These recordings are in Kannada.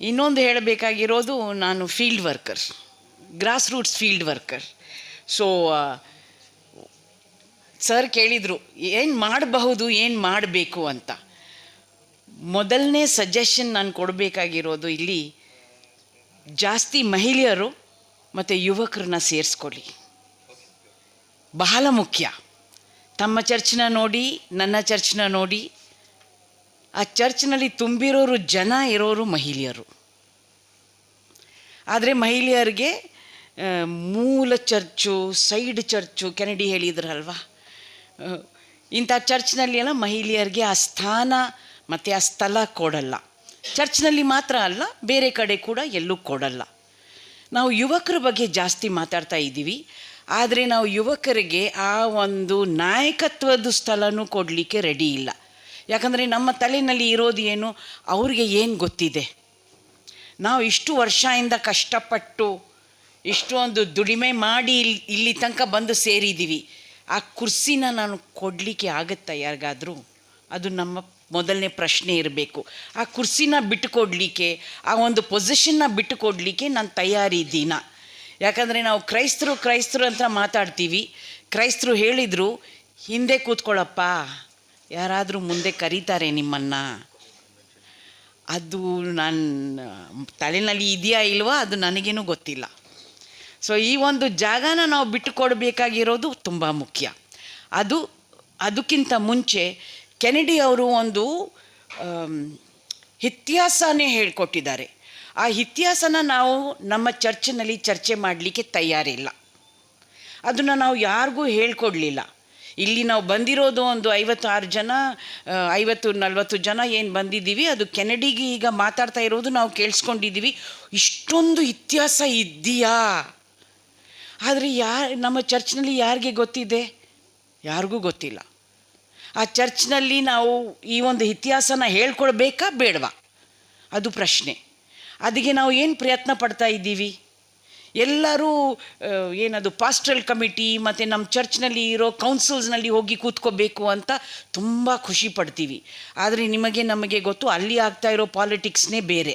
ಇನ್ನೊಂದು ಹೇಳಬೇಕಾಗಿರೋದು ನಾನು field worker grass roots field worker so sir ಕೇಳಿದರು, ಏನು ಮಾಡಬಹುದು, ಏನು ಮಾಡಬೇಕು ಅಂತ. ಮೊದಲನೇ ಸಜೆಷನ್ ನಾನು ಕೊಡಬೇಕಾಗಿರೋದು ಇಲ್ಲಿ, ಜಾಸ್ತಿ ಮಹಿಳೆಯರು ಮತ್ತು ಯುವಕರನ್ನ ಸೇರಿಸ್ಕೊಳ್ಳಿ. ಬಹಳ ಮುಖ್ಯ. ತಮ್ಮ ಚರ್ಚ್ನ ನೋಡಿ, ನನ್ನ ಚರ್ಚ್ನ ನೋಡಿ ಆ ಚರ್ಚ್ನಲ್ಲಿ ತುಂಬಿರೋರು ಜನ ಇರೋರು ಮಹಿಳೆಯರು. ಆದರೆ ಮಹಿಳೆಯರಿಗೆ ಮೂಲ ಚರ್ಚು, ಸೈಡ್ ಚರ್ಚು ಕೆನಡಿ ಹೇಳಿದ್ರಲ್ವಾ? ಇಂಥ ಚರ್ಚ್ನಲ್ಲಿ ಎಲ್ಲ ಮಹಿಳೆಯರಿಗೆ ಆ ಸ್ಥಾನ ಮತ್ತು ಆ ಸ್ಥಳ ಕೊಡಲ್ಲ. ಚರ್ಚ್ನಲ್ಲಿ ಮಾತ್ರ ಅಲ್ಲ, ಬೇರೆ ಕಡೆ ಕೂಡ ಎಲ್ಲೂ ಕೊಡಲ್ಲ. ನಾವು ಯುವಕರ ಬಗ್ಗೆ ಜಾಸ್ತಿ ಮಾತಾಡ್ತಾ ಇದ್ದೀವಿ. ಆದರೆ ನಾವು ಯುವಕರಿಗೆ ಆ ಒಂದು ನಾಯಕತ್ವದ ಸ್ಥಳನೂ ಕೊಡಲಿಕ್ಕೆ ರೆಡಿ ಇಲ್ಲ. ಯಾಕಂದರೆ ನಮ್ಮ ತಲೆಯಲ್ಲಿ ಇರೋದು ಏನು? ಅವ್ರಿಗೆ ಏನು ಗೊತ್ತಿದೆ? ನಾವು ಇಷ್ಟು ವರ್ಷದಿಂದ ಕಷ್ಟಪಟ್ಟು ಇಷ್ಟೊಂದು ದುಡಿಮೆ ಮಾಡಿ ಇಲ್ಲಿ ಇಲ್ಲಿ ತನಕ ಬಂದು ಸೇರಿದ್ದೀವಿ ಆ ಕುರ್ಸಿನ ನಾನು ಕೊಡಲಿಕ್ಕೆ ಆಗುತ್ತಾ ಯಾರಿಗಾದರೂ? ಅದು ನಮ್ಮ ಮೊದಲನೇ ಪ್ರಶ್ನೆ ಇರಬೇಕು. ಆ ಕುರ್ಸಿನ ಬಿಟ್ಟುಕೊಡ್ಲಿಕ್ಕೆ, ಆ ಒಂದು ಪೊಸಿಷನ್ನ ಬಿಟ್ಟುಕೊಡ್ಲಿಕ್ಕೆ ನಾನು ತಯಾರಿದ್ದೀನ ಯಾಕಂದರೆ ನಾವು ಕ್ರೈಸ್ತರು ಕ್ರೈಸ್ತರು ಅಂತ ಮಾತಾಡ್ತೀವಿ. ಕ್ರೈಸ್ತರು ಹೇಳಿದರು, ಹಿಂದೆ ಕೂತ್ಕೊಳ್ಳಪ್ಪ ಯಾರಾದರೂ ಮುಂದೆ ಕರೀತಾರೆ ನಿಮ್ಮನ್ನು. ಅದು ನನ್ನ ತಲೆನಲ್ಲಿ ಇದೆಯಾ ಇಲ್ವಾ ಅದು ನನಗೇನು ಗೊತ್ತಿಲ್ಲ. ಸೊ ಈ ಒಂದು ಜಾಗನ ನಾವು ಬಿಟ್ಟು ಕೊಡಬೇಕಾಗಿರೋದು ತುಂಬ ಮುಖ್ಯ. ಅದು, ಅದಕ್ಕಿಂತ ಮುಂಚೆ ಕೆನಡಿ ಅವರು ಒಂದು ಇತಿಹಾಸನೇ ಹೇಳ್ಕೊಟ್ಟಿದ್ದಾರೆ. ಆ ಇತಿಹಾಸನ ನಾವು ನಮ್ಮ ಚರ್ಚ್ನಲ್ಲಿ ಚರ್ಚೆ ಮಾಡಲಿಕ್ಕೆ ತಯಾರಿಲ್ಲ. ಅದನ್ನು ನಾವು ಯಾರಿಗೂ ಹೇಳ್ಕೊಡ್ಲಿಲ್ಲ. ಇಲ್ಲಿ ನಾವು ಬಂದಿರೋದು ಒಂದು ಐವತ್ತಾರು ಜನ ಆ, ಐವತ್ತು ನಲ್ವತ್ತು ಜನ ಏನು ಬಂದಿದ್ದೀವಿ. ಅದು ಕೆನಡಿಗೆ ಈಗ ಮಾತಾಡ್ತಾ ಇರೋದು ನಾವು ಕೇಳಿಸ್ಕೊಂಡಿದ್ದೀವಿ. ಇಷ್ಟೊಂದು ಇತಿಹಾಸ ಇದೆಯಾ ಆದರೆ ಯಾರು ನಮ್ಮ ಚರ್ಚ್ನಲ್ಲಿ ಯಾರಿಗೆ ಗೊತ್ತಿದೆ? ಯಾರಿಗೂ ಗೊತ್ತಿಲ್ಲ. ಆ ಚರ್ಚ್ನಲ್ಲಿ ನಾವು ಈ ಒಂದು ಇತಿಹಾಸನ ಹೇಳ್ಕೊಳ್ಬೇಕಾ ಬೇಡವಾ? ಅದು ಪ್ರಶ್ನೆ. ಅದಕ್ಕೆ ನಾವು ಏನು ಪ್ರಯತ್ನ ಪಡ್ತಾ ಇದ್ದೀವಿ? ಎಲ್ಲರೂ ಏನದು ಪಾಸ್ಟ್ರಲ್ ಕಮಿಟಿ ಮತ್ತು ನಮ್ಮ ಚರ್ಚ್ನಲ್ಲಿ ಇರೋ ಕೌನ್ಸಿಲ್ಸ್ನಲ್ಲಿ ಹೋಗಿ ಕೂತ್ಕೋಬೇಕು ಅಂತ ತುಂಬ ಖುಷಿ ಪಡ್ತೀವಿ. ಆದರೆ ನಿಮಗೆ ನಮಗೆ ಗೊತ್ತು ಅಲ್ಲಿ ಆಗ್ತಾ ಇರೋ ಪಾಲಿಟಿಕ್ಸ್ನೇ ಬೇರೆ.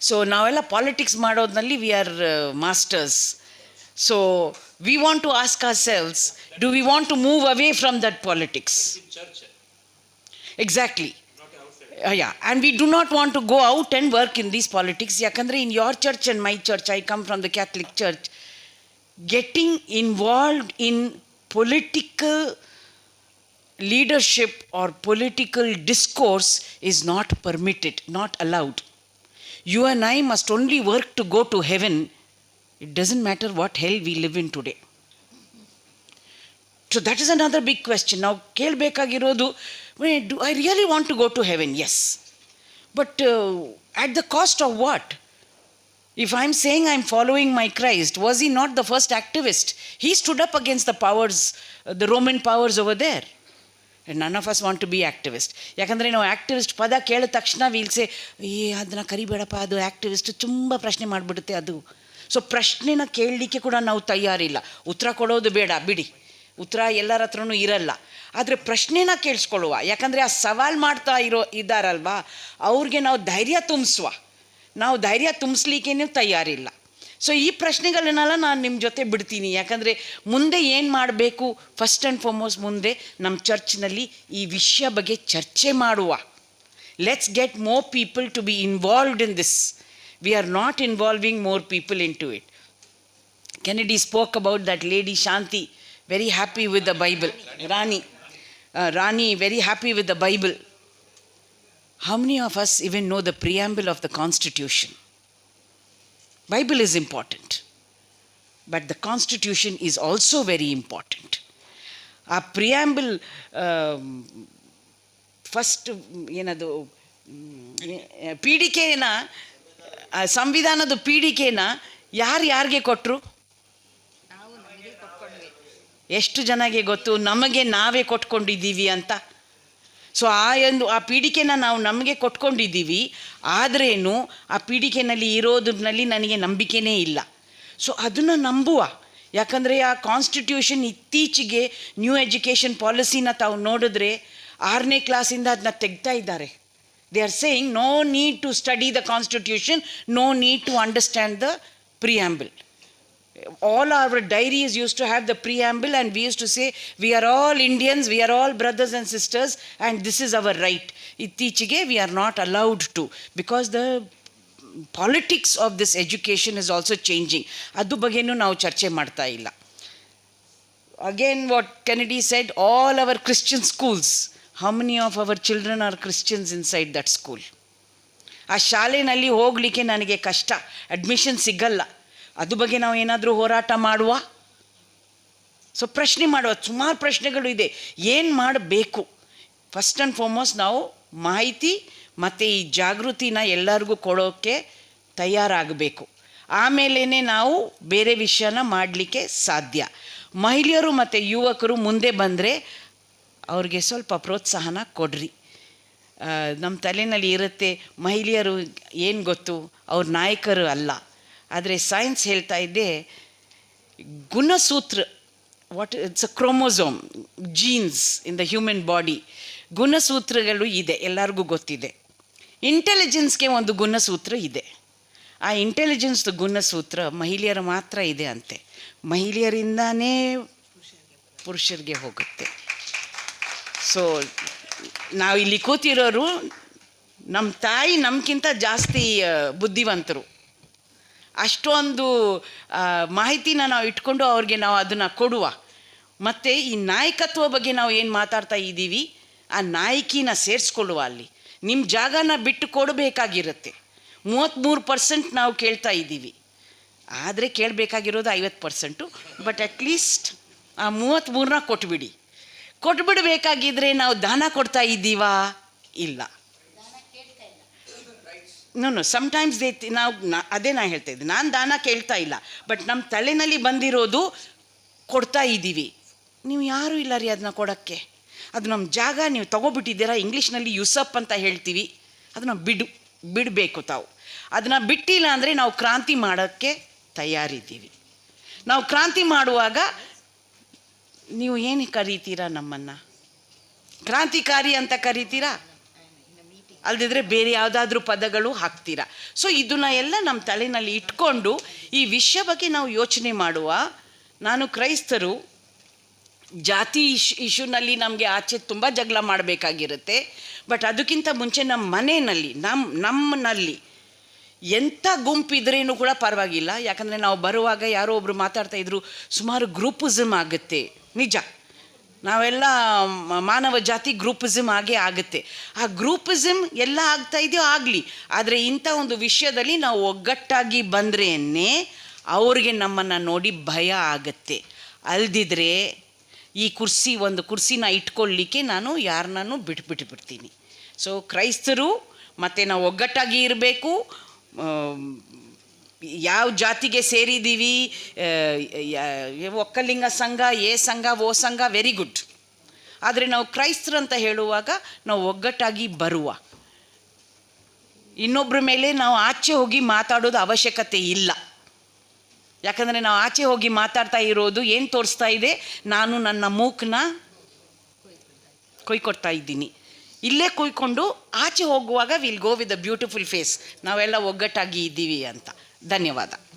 ಸೊ ನಾವೆಲ್ಲ ಪಾಲಿಟಿಕ್ಸ್ ಮಾಡೋದ್ರಲ್ಲಿ we are masters so we want to ask ourselves do we want to move away from that politics exactly Uh, yeah, and we do not want to go out and work in these politics. Yakandre, in your church and my church, I come from the Catholic Church, getting involved in political leadership or political discourse is not permitted, not allowed. You and I must only work to go to heaven. It doesn't matter what hell we live in today. So that is another big question. Now, ಕೇಳಬೇಕಾಗಿರೋದು do I really want to go to heaven yes but at the cost of what If I'm saying I'm following my Christ, was he not the first activist? He stood up against the powers, uh, the Roman powers over there. And none of us want to be activist. ಯಾಕಂದರೆ ನಾವು ಆ್ಯಕ್ಟಿವಿಸ್ಟ್ ಪದ ಕೇಳಿದ ತಕ್ಷಣ ವೀಲ್ಸೆ ಏ ಅದನ್ನು ಕರಿಬೇಡಪ್ಪ ಅದು ಆ್ಯಕ್ಟಿವಿಸ್ಟ್ ತುಂಬ ಪ್ರಶ್ನೆ ಮಾಡಿಬಿಡುತ್ತೆ ಅದು ಸೊ ಪ್ರಶ್ನೆನ ಕೇಳಲಿಕ್ಕೆ ಕೂಡ ನಾವು ತಯಾರಿಲ್ಲ ಉತ್ತರ ಕೊಡೋದು ಬೇಡ ಬಿಡಿ ಉತ್ತರ ಎಲ್ಲರ ಹತ್ರನೂ ಇರಲ್ಲ. ಆದರೆ ಪ್ರಶ್ನೆನ ಕೇಳಿಸ್ಕೊಳ್ಳುವ. ಯಾಕಂದರೆ ಆ ಸವಾಲು ಮಾಡ್ತಾ ಇರೋ ಇದ್ದಾರಲ್ವಾ? ಅವ್ರಿಗೆ ನಾವು ಧೈರ್ಯ ತುಂಬಿಸುವ. ನಾವು ಧೈರ್ಯ ತುಂಬಿಸ್ಲಿಕ್ಕೇನೂ ತಯಾರಿಲ್ಲ. ಸೊ ಈ ಪ್ರಶ್ನೆಗಳನ್ನೆಲ್ಲ ನಾನು ನಿಮ್ಮ ಜೊತೆ ಬಿಡ್ತೀನಿ. ಯಾಕಂದರೆ ಮುಂದೆ ಏನು ಮಾಡಬೇಕು? ಫಸ್ಟ್ ಆ್ಯಂಡ್ ಫಾರ್ಮೋಸ್ಟ್ ಮುಂದೆ ನಮ್ಮ ಚರ್ಚ್ನಲ್ಲಿ ಈ ವಿಷಯ ಬಗ್ಗೆ ಚರ್ಚೆ ಮಾಡುವ. Let's get more people to be involved in this we are not involving more people in to it Kennedy spoke about that lady Shanti, very happy with the Bible. Rani, uh, Rani, very happy with the Bible. How many of us even know the preamble of the Constitution? Bible is important, but the Constitution is also very important. ಆ ಪ್ರಿಯಾಂಬಲ್ ಫಸ್ಟ್ ಏನದು ಮ್, ಪೀಡಿಕೆನ ಆ ಸಂವಿಧಾನದ ಪೀಡಿಕೆನ ಯಾರು ಯಾರಿಗೆ ಕೊಟ್ಟರು ಎಷ್ಟು ಜನಗೆ ಗೊತ್ತು? ನಮಗೆ ನಾವೇ ಕೊಟ್ಕೊಂಡಿದ್ದೀವಿ ಅಂತ. ಸೊ ಆ ಒಂದು, ಆ ಪೀಡಿಕೆನ ನಾವು ನಮಗೆ ಕೊಟ್ಕೊಂಡಿದ್ದೀವಿ. ಆದ್ರೇನು, ಆ ಪೀಡಿಕೆನಲ್ಲಿ ಇರೋದ್ರಲ್ಲಿ ನನಗೆ ನಂಬಿಕೆನೇ ಇಲ್ಲ. ಸೊ ಅದನ್ನು ನಂಬುವ. ಯಾಕಂದರೆ, ಆ ಕಾನ್ಸ್ಟಿಟ್ಯೂಷನ್ ಇತ್ತೀಚೆಗೆ ನ್ಯೂ ಎಜುಕೇಷನ್ ಪಾಲಿಸಿನ ತಾವು ನೋಡಿದ್ರೆ ಆರನೇ ಕ್ಲಾಸಿಂದ ಅದನ್ನ ತೆಗ್ತಾ ಇದ್ದಾರೆ. They are saying no need to study the constitution no need to understand the preamble. All our diaries used to have the preamble, and we used to say, We are all Indians, we are all brothers and sisters, and this is our right. ಇತ್ತೀಚೆಗೆ we are not allowed to because the politics of this education is also changing ಅದು ಬಗ್ಗೆನೂ ನಾವು ಚರ್ಚೆ ಮಾಡ್ತಾ ಇಲ್ಲ again what Kennedy said all our Christian schools how many of our children are Christians inside that school ಆ ಶಾಲೆಯಲ್ಲಿ ಹೋಗಲಿಕ್ಕೆ ನನಗೆ ಕಷ್ಟ ಅಡ್ಮಿಷನ್ ಸಿಗಲ್ಲ ಅದು ಬಗ್ಗೆ ನಾವು ಏನಾದರೂ ಹೋರಾಟ ಮಾಡುವ? ಸೊ ಪ್ರಶ್ನೆ ಮಾಡುವ. ಸುಮಾರು ಪ್ರಶ್ನೆಗಳು ಇದೆ. ಏನು ಮಾಡಬೇಕು? ಫಸ್ಟ್ ಆ್ಯಂಡ್ ಫಾರ್ಮೋಸ್ಟ್ ನಾವು ಮಾಹಿತಿ ಮತ್ತು ಈ ಜಾಗೃತಿನ ಎಲ್ಲರಿಗೂ ಕೊಡೋಕ್ಕೆ ತಯಾರಾಗಬೇಕು. ಆಮೇಲೇ ನಾವು ಬೇರೆ ವಿಷಯನ ಮಾಡಲಿಕ್ಕೆ ಸಾಧ್ಯ. ಮಹಿಳೆಯರು ಮತ್ತು ಯುವಕರು ಮುಂದೆ ಬಂದರೆ ಅವ್ರಿಗೆ ಸ್ವಲ್ಪ ಪ್ರೋತ್ಸಾಹನ ಕೊಡ್ರಿ. ನಮ್ಮ ತಲೆಯಲ್ಲಿ ಇರುತ್ತೆ ಮಹಿಳೆಯರು ಏನು ಗೊತ್ತು? ಅವ್ರ ನಾಯಕರು ಅಲ್ಲ. ಆದರೆ ಸೈನ್ಸ್ ಹೇಳ್ತಾ ಇದ್ದೆ ಗುಣಸೂತ್ರ what it's a chromosome genes in the human body ಗುಣಸೂತ್ರಗಳು ಇದೆ, ಎಲ್ಲರಿಗೂ ಗೊತ್ತಿದೆ. ಇಂಟೆಲಿಜೆನ್ಸ್ಗೆ ಒಂದು ಗುಣಸೂತ್ರ ಇದೆ. ಆ ಇಂಟೆಲಿಜೆನ್ಸ್ದು ಗುಣಸೂತ್ರ ಮಹಿಳೆಯರ ಮಾತ್ರ ಇದೆ ಅಂತೆ. ಮಹಿಳೆಯರಿಂದಾನೇ ಪುರುಷರಿಗೆ ಹೋಗುತ್ತೆ. ಸೊ ನಾವು ಇಲ್ಲಿ ಕೂತಿರೋರು ನಮ್ಮ ತಾಯಿ ನಮ್ಗಿಂತ ಜಾಸ್ತಿ ಬುದ್ಧಿವಂತರು. ಅಷ್ಟೊಂದು ಮಾಹಿತಿನ ನಾವು ಇಟ್ಕೊಂಡು ಅವ್ರಿಗೆ ನಾವು ಅದನ್ನು ಕೊಡುವ. ಮತ್ತು ಈ ನಾಯಕತ್ವ ಬಗ್ಗೆ ನಾವು ಏನು ಮಾತಾಡ್ತಾ ಇದ್ದೀವಿ, ಆ ನಾಯಕಿನ ಸೇರಿಸ್ಕೊಳ್ಳುವ ಅಲ್ಲಿ. ನಿಮ್ಮ ಜಾಗನ ಬಿಟ್ಟು ಕೊಡಬೇಕಾಗಿರುತ್ತೆ. ಮೂವತ್ತ್ಮೂರು ಪರ್ಸೆಂಟ್ ನಾವು ಕೇಳ್ತಾ ಇದ್ದೀವಿ. ಆದರೆ ಕೇಳಬೇಕಾಗಿರೋದು ಐವತ್ತು ಪರ್ಸೆಂಟು ಬಟ್ ಅಟ್ಲೀಸ್ಟ್ ಆ ಮೂವತ್ತ್ಮೂರನ್ನ ಕೊಟ್ಬಿಡಿ. ಕೊಟ್ಬಿಡಬೇಕಾಗಿದ್ರೆ ನಾವು ದಾನ ಕೊಡ್ತಾ ಇದ್ದೀವಾ? ಇಲ್ಲ. ನೋ ನೋ ಸಮ್ಟೈಮ್ಸ್ ದೇ ನಾವು ಅದೇ ನಾನು ಹೇಳ್ತಾ ಇದ್ದೆ. ನಾನು ದಾನ ಕೇಳ್ತಾ ಇಲ್ಲ. ಬಟ್ ನಮ್ಮ ತಲೆನಲ್ಲಿ ಬಂದಿರೋದು ಕೊಡ್ತಾ ಇದ್ದೀವಿ. ನೀವು ಯಾರೂ ಇಲ್ಲ ರೀ ಅದನ್ನ ಕೊಡೋಕ್ಕೆ? ಅದು ನಮ್ಮ ಜಾಗ, ನೀವು ತೊಗೊಬಿಟ್ಟಿದ್ದೀರಾ? ಇಂಗ್ಲೀಷ್ನಲ್ಲಿ ಯುಸಪ್ ಅಂತ ಹೇಳ್ತೀವಿ. ಅದನ್ನ ಬಿಡು, ಬಿಡಬೇಕು ತಾವು. ಅದನ್ನು ಬಿಟ್ಟಿಲ್ಲ ಅಂದರೆ ನಾವು ಕ್ರಾಂತಿ ಮಾಡೋಕ್ಕೆ ತಯಾರಿದ್ದೀವಿ. ನಾವು ಕ್ರಾಂತಿ ಮಾಡುವಾಗ ನೀವು ಏನು ಕರೀತೀರಾ ನಮ್ಮನ್ನು? ಕ್ರಾಂತಿಕಾರಿ ಅಂತ ಕರಿತೀರಾ? ಅಲ್ದಿದ್ರೆ ಬೇರೆ ಯಾವುದಾದ್ರೂ ಪದಗಳು ಹಾಕ್ತೀರಾ? ಸೊ ಇದನ್ನ ಎಲ್ಲ ನಮ್ಮ ತಲೆಯಲ್ಲಿ ಇಟ್ಕೊಂಡು ಈ ವಿಷಯ ಬಗ್ಗೆ ನಾವು ಯೋಚನೆ ಮಾಡುವ ನಾನು ಕ್ರೈಸ್ತರು, ಜಾತಿ ಇಶ್, ಇಶ್ಯೂನಲ್ಲಿ ನಮಗೆ ಆಚೆ ತುಂಬ ಜಗಳ ಮಾಡಬೇಕಾಗಿರುತ್ತೆ. ಬಟ್ ಅದಕ್ಕಿಂತ ಮುಂಚೆ ನಮ್ಮ ಮನೆಯಲ್ಲಿ ನಮ್ಮ ನಮ್ಮನಲ್ಲಿ ಎಂಥ ಗುಂಪಿದ್ರೇನು ಕೂಡ ಪರವಾಗಿಲ್ಲ. ಯಾಕಂದರೆ ನಾವು ಬರುವಾಗ ಯಾರೋ ಒಬ್ಬರು ಮಾತಾಡ್ತಾ ಇದ್ರು, ಸುಮಾರು ಗ್ರೂಪಿಸಮ್ ಆಗುತ್ತೆ. ನಿಜ. ನಾವೆಲ್ಲ ಮಾನವ ಜಾತಿ ಗ್ರೂಪಿಸಮ್ ಆಗೇ ಆಗುತ್ತೆ. ಆ ಗ್ರೂಪಿಸಮ್ ಎಲ್ಲ ಆಗ್ತಾ ಇದೆಯೋ ಆಗಲಿ, ಆದರೆ ಇಂಥ ಒಂದು ವಿಷಯದಲ್ಲಿ ನಾವು ಒಗ್ಗಟ್ಟಾಗಿ ಬಂದ್ರೇನೆ ಅವ್ರಿಗೆ ನಮ್ಮನ್ನು ನೋಡಿ ಭಯ ಆಗುತ್ತೆ. ಅಲ್ದಿದ್ರೆ ಈ ಕುರ್ಸಿ ಒಂದು ಕುರ್ಸಿನ ಇಟ್ಕೊಳ್ಳಿಕ್ಕೆ ನಾನು ಯಾರನ್ನೂ ಬಿಟ್ಬಿಟ್ಟು ಬಿಡ್ತೀನಿ ಸೊ ಕ್ರೈಸ್ತರು ಮತ್ತು ನಾವು ಒಗ್ಗಟ್ಟಾಗಿ ಇರಬೇಕು ಯಾವ ಜಾತಿಗೆ ಸೇರಿದ್ದೀವಿ ಒಕ್ಕಲಿಂಗ ಸಂಘ, ಎ ಸಂಘ, ಓ ಸಂಘ ವೆರಿ ಗುಡ್ ಆದರೆ ನಾವು ಕ್ರೈಸ್ತರು ಅಂತ ಹೇಳುವಾಗ ನಾವು ಒಗ್ಗಟ್ಟಾಗಿ ಬರುವ. ಇನ್ನೊಬ್ಬರ ಮೇಲೆ ನಾವು ಆಚೆ ಹೋಗಿ ಮಾತಾಡೋದು ಅವಶ್ಯಕತೆ ಇಲ್ಲ. ಯಾಕಂದರೆ ನಾವು ಆಚೆ ಹೋಗಿ ಮಾತಾಡ್ತಾ ಇರೋದು ಏನು ತೋರಿಸ್ತಾ ಇದೆ? ನಾನು ನನ್ನ ಮೂಕ್ನ ಕೊಯ್ಕೊಡ್ತಾ ಇದ್ದೀನಿ. ಇಲ್ಲೇ ಕುಯ್ಕೊಂಡು ಆಚೆ ಹೋಗುವಾಗ will go with a beautiful face ನಾವೆಲ್ಲ ಒಗ್ಗಟ್ಟಾಗಿ ಇದ್ದೀವಿ ಅಂತ. ధన్యవాదాలు.